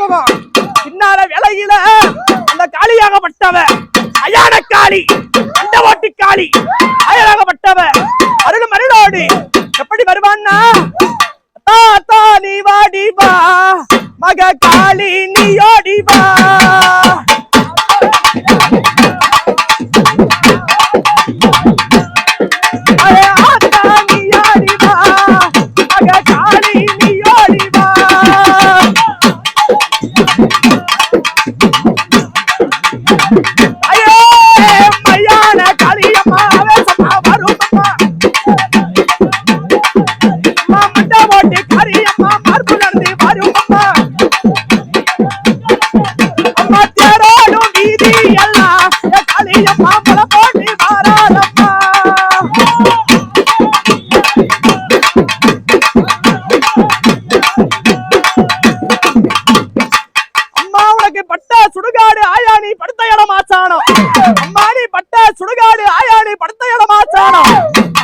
ஞாபகம் பின்னால விலையில அந்த காளியாகப்பட்டவ அயான காளி அந்த ஓட்டு காளி அயலாகப்பட்டவ அருள் மருளோடு எப்படி வருவான்னா? தா தா நீ வாடி வா மக காளி நீ ஓடி வா ஐயே மையான சுடுகாடு படுத்த இடம்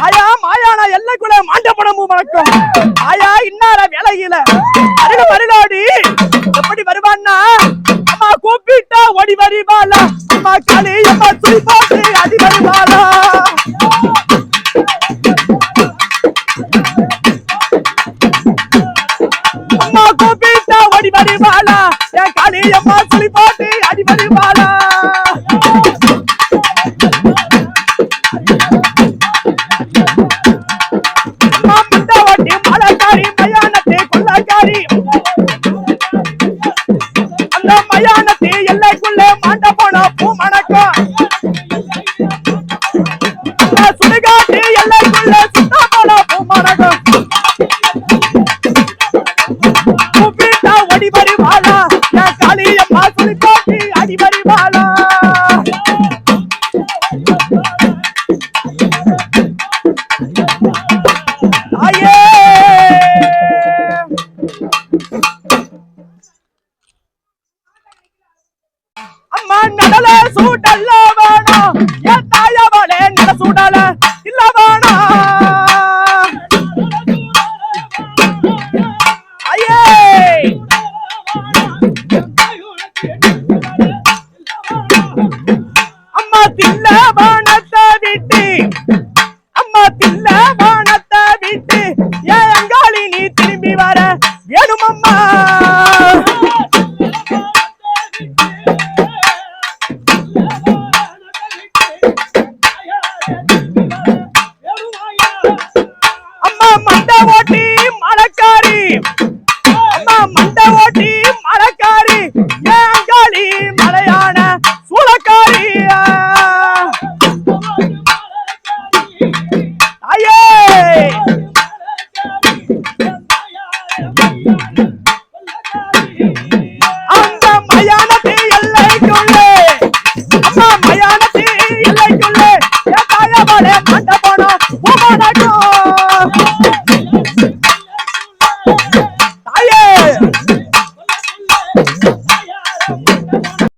ஆயா மாயான எல்லைக்குள்ள மாண்டப்படமும் வழக்கம். ஆயா இன்னார வேலையில? அருக மருளாடி எப்படி வருவான்னா? அம்மா கூப்பிட்டா ஓடி வரிவாளா? அம்மா களி அம்மா துளி மயானத்தை எல்லைக்குள்ளே மாண்ட போனா பூ மணக்கம் அந்த சுடுகாட்டு பூ மணக்கம் கூப்பிட்டா என் காளியம்மா சுடல வேணா. என் தாயவளே நில சுடல இல்ல வேணா. ஐயே! அம்மா தில்ல yeah.